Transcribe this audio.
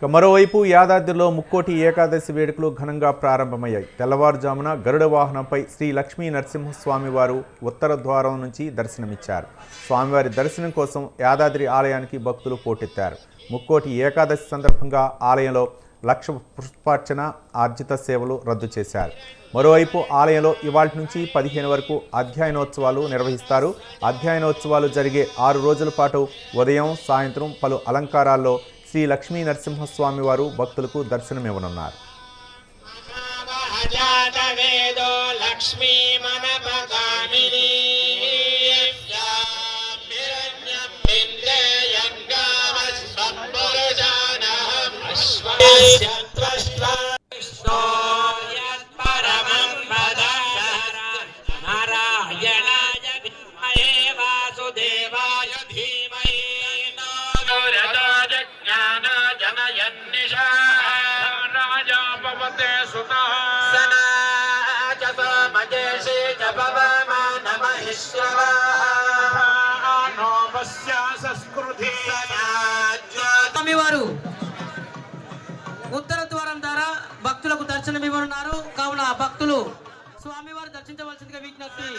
ఇక మరోవైపు యాదాద్రిలో ముక్కోటి ఏకాదశి వేడుకలు ఘనంగా ప్రారంభమయ్యాయి. తెల్లవారుజామున గరుడ వాహనంపై శ్రీ లక్ష్మీ నరసింహస్వామి వారు ఉత్తర ద్వారం నుంచి దర్శనమిచ్చారు. స్వామివారి దర్శనం కోసం యాదాద్రి ఆలయానికి భక్తులు పోటెత్తారు. ముక్కోటి ఏకాదశి సందర్భంగా ఆలయంలో లక్ష పుష్పార్చన ఆర్జిత సేవలు రద్దు చేశారు. మరోవైపు ఆలయంలో ఇవాళ నుంచి పదిహేను వరకు అధ్యయనోత్సవాలు నిర్వహిస్తారు. అధ్యయనోత్సవాలు జరిగే ఆరు రోజుల పాటు ఉదయం సాయంత్రం పలు అలంకారాల్లో శ్రీ లక్ష్మీ నరసింహస్వామి వారు భక్తులకు దర్శనమివ్వనున్నారు. లక్ష్మీ మనపగామిని స్వామి వారు ఉత్తర ద్వారం ద్వారా భక్తులకు దర్శనం ఇవ్వనున్నారు. కావున భక్తులు స్వామివారు దర్శించవలసిందిగా విజ్ఞప్తి.